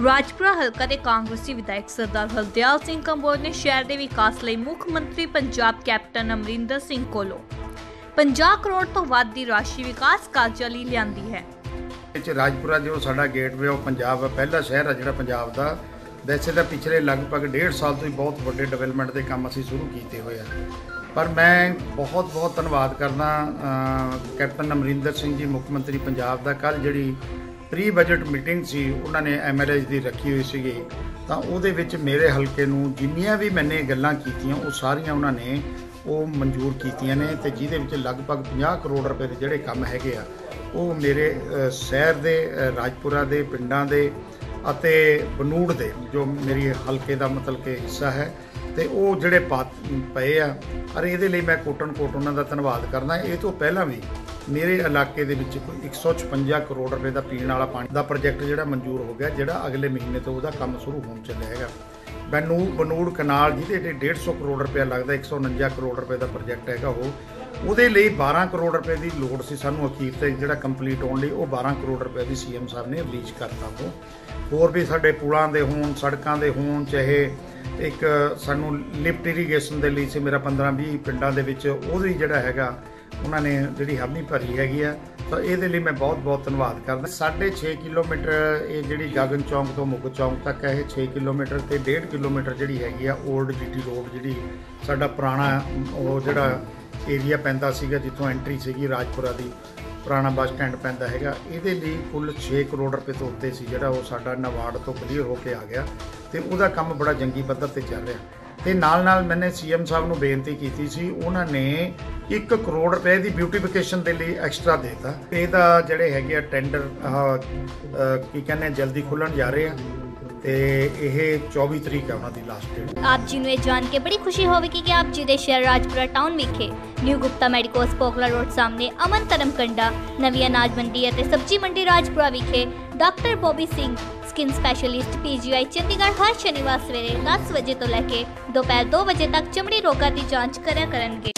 ਰਾਜਪੁਰਾ ਹਲਕਾ ਦੇ ਕਾਂਗਰਸੀ ਵਿਧਾਇਕ ਸਰਦਾਰ ਹਰਦਿਆਲ ਸਿੰਘ ਕੰਬੋਜ ਨੇ ਸ਼ਹਿਰ ਦੇ ਵਿਕਾਸ ਲਈ ਮੁੱਖ ਮੰਤਰੀ ਪੰਜਾਬ ਕੈਪਟਨ ਅਮਰਿੰਦਰ ਸਿੰਘ ਕੋਲੋਂ 50 ਕਰੋੜ ਤੋਂ ਵੱਧ ਦੀ ਰਾਸ਼ੀ ਵਿਕਾਸ ਕਾਰਜਾਂ ਲਈ ਲਿਆਂਦੀ ਹੈ। ਵਿੱਚ ਰਾਜਪੁਰਾ ਜੋ ਸਾਡਾ ਗੇਟਵੇ, ਉਹ ਪੰਜਾਬ ਦਾ ਪਹਿਲਾ ਸ਼ਹਿਰ ਹੈ ਜਿਹੜਾ ਪੰਜਾਬ ਦਾ। ਵੈਸੇ ਤਾਂ ਪਿਛਲੇ ਲਗਭਗ ਡੇਢ ਸਾਲ ਤੋਂ ਹੀ ਬਹੁਤ ਵੱਡੇ ਡਿਵੈਲਪਮੈਂਟ ਦੇ ਕੰਮ ਅਸੀਂ ਸ਼ੁਰੂ ਕੀਤੇ ਹੋਏ ਆ। ਪਰ ਮੈਂ ਬਹੁਤ ਬਹੁਤ ਧੰਨਵਾਦ ਕਰਦਾ ਕੈਪਟਨ ਅਮਰਿੰਦਰ ਸਿੰਘ ਜੀ, ਮੁੱਖ ਮੰਤਰੀ ਪੰਜਾਬ ਦਾ। ਕੱਲ ਜਿਹੜੀ ਪ੍ਰੀ ਬਜਟ ਮੀਟਿੰਗ ਸੀ, ਉਹਨਾਂ ਨੇ ਐਮਐਲਏਜ਼ ਦੀ ਰੱਖੀ ਹੋਈ ਸੀਗੀ। ਤਾਂ ਉਹਦੇ ਵਿੱਚ ਮੇਰੇ ਹਲਕੇ ਨੂੰ ਜਿੰਨੀਆਂ ਵੀ ਮੈਨੇ ਗੱਲਾਂ ਕੀਤੀਆਂ, ਉਹ ਸਾਰੀਆਂ ਉਹਨਾਂ ਨੇ ਉਹ ਮਨਜ਼ੂਰ ਕੀਤੀਆਂ ਨੇ ਤੇ ਜਿਹਦੇ ਵਿੱਚ ਲਗਭਗ 50 ਕਰੋੜ ਰੁਪਏ ਦੇ ਜਿਹੜੇ ਕੰਮ ਹੈਗੇ ਆ, ਉਹ ਮੇਰੇ ਸ਼ਹਿਰ ਦੇ ਰਾਜਪੁਰਾ ਦੇ, ਪਿੰਡਾਂ ਦੇ ਅਤੇ ਬਨੂੜ ਦੇ, ਜੋ ਮੇਰੀ ਹਲਕੇ ਦਾ ਮਤਲਬ ਕਿ ਹਿੱਸਾ ਹੈ। ਤੇ ਉਹ ਜਿਹੜੇ ਪਾ- ਪਏ ਆ, ਅਰ ਇਹਦੇ ਲਈ ਮੈਂ ਕੋਟਨ ਕੋਟ ਉਹਨਾਂ ਦਾ ਧੰਨਵਾਦ ਕਰਦਾ। ਇਹ ਤੋਂ ਪਹਿਲਾਂ ਵੀ ਮੇਰੇ ਇਲਾਕੇ ਦੇ ਵਿੱਚ ਕੋਈ 156 ਕਰੋੜ ਰੁਪਏ ਦਾ ਪੀਣ ਵਾਲਾ ਪਾਣੀ ਦਾ ਪ੍ਰੋਜੈਕਟ ਜਿਹੜਾ ਮਨਜ਼ੂਰ ਹੋ ਗਿਆ, ਜਿਹੜਾ ਅਗਲੇ ਮਹੀਨੇ ਤੋਂ ਉਹਦਾ ਕੰਮ ਸ਼ੁਰੂ ਹੋਣ ਚੱਲਿਆ ਹੈਗਾ ਬਨੂ, ਬਨੂੜ ਕਨਾਲ ਜਿਹਦੇ ਤੇ 150 ਕਰੋੜ ਰੁਪਏ ਲੱਗਦਾ 149 ਕਰੋੜ ਰੁਪਏ ਦਾ ਪ੍ਰੋਜੈਕਟ ਹੈਗਾ ਉਹ, ਉਹਦੇ ਲਈ 12 ਕਰੋੜ ਰੁਪਏ ਦੀ ਲੋੜ ਸੀ ਸਾਨੂੰ ਅਖੀਰ ਤੇ ਜਿਹੜਾ ਕੰਪਲੀਟ ਹੋਣ ਲਈ ਉਹ 12 ਕਰੋੜ ਰੁਪਏ ਦੀ ਸੀਐਮ ਸਾਹਿਬ ਨੇ ਰਿਲੀਜ਼ ਕਰਤਾ ਉਹ। ਹੋਰ ਵੀ ਸਾਡੇ ਪੁਲਾਂ ਦੇ ਹੋਣ, ਸੜਕਾਂ ਦੇ ਹੋਣ, ਚਾਹੇ ਇੱਕ ਸਾਨੂੰ ਲਿਫਟ ਇਰੀਗੇਸ਼ਨ ਦੇ ਲਈ ਸੀ, ਮੇਰਾ 15 20 ਪਿੰਡਾਂ ਦੇ ਵਿੱਚ ਉਹਦੀ ਜਿਹੜਾ ਹੈਗਾ ਉਹਨਾਂ ਨੇ ਜਿਹੜੀ ਹਾਮੀ ਭਰੀ ਹੈਗੀ ਆ, ਤਾਂ ਇਹਦੇ ਲਈ ਮੈਂ ਬਹੁਤ ਬਹੁਤ ਧੰਨਵਾਦ ਕਰਦਾ। 6.5 ਕਿਲੋਮੀਟਰ ਇਹ ਜਿਹੜੀ ਗਗਨ ਚੌਂਕ ਤੋਂ ਮੁੱਗ ਚੌਂਕ ਤੱਕ ਹੈ, ਇਹ 6 ਕਿਲੋਮੀਟਰ ਤੇ 1.5 ਕਿਲੋਮੀਟਰ ਜਿਹੜੀ ਹੈਗੀ ਆ 올ਡ ਜੀਟੀ ਰੋਡ ਜਿਹੜੀ ਸਾਡਾ ਪੁਰਾਣਾ, ਉਹ ਜਿਹੜਾ ਏਰੀਆ ਪੈਂਦਾ ਸੀਗਾ, ਜਿੱਥੋਂ ਐਂਟਰੀ ਸੀਗੀ ਰਾਜਪੁਰਾ ਦੀ, ਪੁਰਾਣਾ ਬੱਸ ਸਟੈਂਡ ਪੈਂਦਾ ਹੈਗਾ। ਇਹਦੇ ਲਈ ਕੁੱਲ 6 ਕਰੋੜ ਰੁਪਏ ਤੋਂ ਉੱਤੇ ਸੀ ਜਿਹੜਾ ਉਹ ਸਾਡਾ ਨਵਾਰਡ ਤੋਂ ਕਲੀਅਰ ਹੋ ਕੇ ਆ ਗਿਆ। ਤੇ ਉਹਦਾ ਕੰਮ ਬੜਾ ਜੰਗੀ ਪੱਧਰ ਤੇ ਚੱਲ ਰਿਹਾ। ਤੇ ਨਾਲ ਨਾਲ ਮੈਨੇ ਸੀਐਮ ਸਾਹਿਬ ਨੂੰ ਬੇਨਤੀ ਕੀਤੀ ਸੀ, ਉਹਨਾਂ ਨੇ 1 ਕਰੋੜ ਰੁਪਏ ਦੀ ਬਿਊਟੀਫਿਕੇਸ਼ਨ ਦੇ ਲਈ ਐਕਸਟਰਾ ਦੇਤਾ। ਇਹਦਾ ਜਿਹੜੇ ਹੈਗੇ ਆ ਟੈਂਡਰ ਕੀ ਕਹਿੰਦੇ ਜਲਦੀ ਖੁੱਲਣ ਜਾ ਰਹੇ ਆ। ਤੇ ਇਹ 24 ਤਰੀਕ ਹੈ ਉਹਨਾਂ ਦੀ ਲਾਸਟ ਡੇਟ ਆਪ ਜੀ ਨੂੰ ਇਹ ਜਾਣ ਕੇ ਬੜੀ ਖੁਸ਼ੀ ਹੋਵੇਗੀ ਕਿ ਆਪ ਜੀ ਦੇ ਸ਼ਹਿਰ ਰਾਜਪੁਰਾ ਟਾਊਨ ਵਿਖੇ ਨਿਊ ਗੁਪਤਾ ਮੈਡੀਕੋਸ ਪੋਕਲਾ ਰੋਡ ਸਾਹਮਣੇ ਅਮਨ ਧਰਮਕੰਡਾ ਨਵੀਂ ਅਨਾਜ ਮੰਡੀ ਅਤੇ ਸਬਜ਼ੀ ਮੰਡੀ ਰਾਜਪੁਰਾ ਵਿਖੇ doctor Bobby Singh skin specialist PGI Chandigarh ਹਰ ਸ਼ਨੀਵਾਰ ਸਵੇਰੇ 10 ਵਜੇ ਤੋਂ ਲੈ ਕੇ ਦੁਪਹਿਰ 2 ਵਜੇ ਤੱਕ ਚਮੜੀ ਰੋਗਾਂ ਦੀ ਜਾਂਚ ਕਰਿਆ ਕਰਨਗੇ।